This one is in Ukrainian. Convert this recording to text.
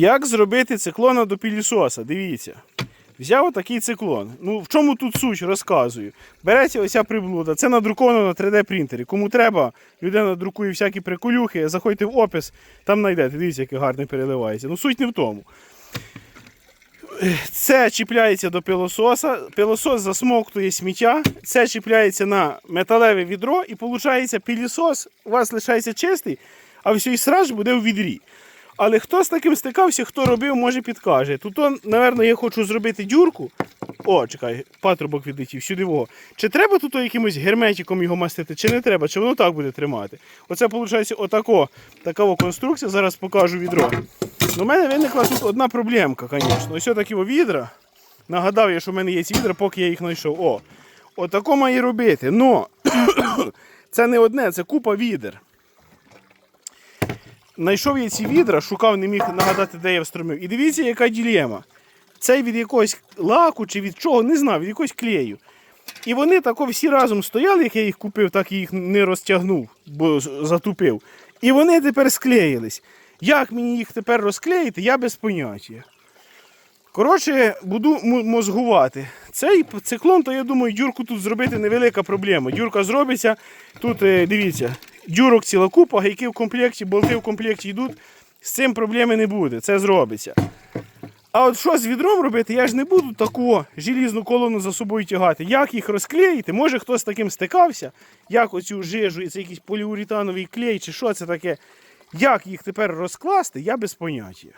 Як зробити циклона до пілісоса? Дивіться. Взяв отакий циклон. Ну, в чому тут суть, розказую. Береться оця приблуда. Це надруковано на 3D принтері. Кому треба, людина друкує всякі приколюхи, заходьте в опис, там знайдете. Дивіться, яке гарне переливається. Ну, суть не в тому. Це чіпляється до пилососа, пилосос засмоктує сміття, це чіпляється на металеве відро і виходить пилісос у вас лишається чистий, а всій срач буде у відрі. Але хто з таким стикався, хто робив, може підкаже. Тут, напевно, я хочу зробити дюрку. О, чекай, патрубок відлетів, сюди вого. Чи треба тут якимось герметиком його мастити, чи не треба, чи воно так буде тримати. Оце виходить отако, така конструкція, зараз покажу відро. У мене виникла тут одна проблемка, звісно. Ось такі відра. Нагадав я, що в мене є ці відра, поки я їх знайшов. О, отако має робити. Но це не одне, це купа відер. Знайшов я ці відра, шукав, не міг нагадати, де я встромив. І дивіться, яка ділема. Це від якогось лаку чи від чого, не знаю, від якогось клею. І вони тако всі разом стояли, як я їх купив, так і їх не розтягнув, бо затупив. І вони тепер склеїлись. Як мені їх тепер розклеїти, я без поняття. Коротше, буду мозгувати. Цей циклон, то я думаю, дюрку тут зробити невелика проблема. Дюрка зробиться. Тут, е, дивіться, дюрок ціла купа, гайки в комплекті, болти в комплекті йдуть. З цим проблеми не буде, це зробиться. А от що з відром робити, я ж не буду таку желізну колону за собою тягати. Як їх розклеїти? Може хтось з таким стикався, як оцю жижу, і це якийсь поліуретановий клей, чи що це таке. Як їх тепер розкласти, я без поняття.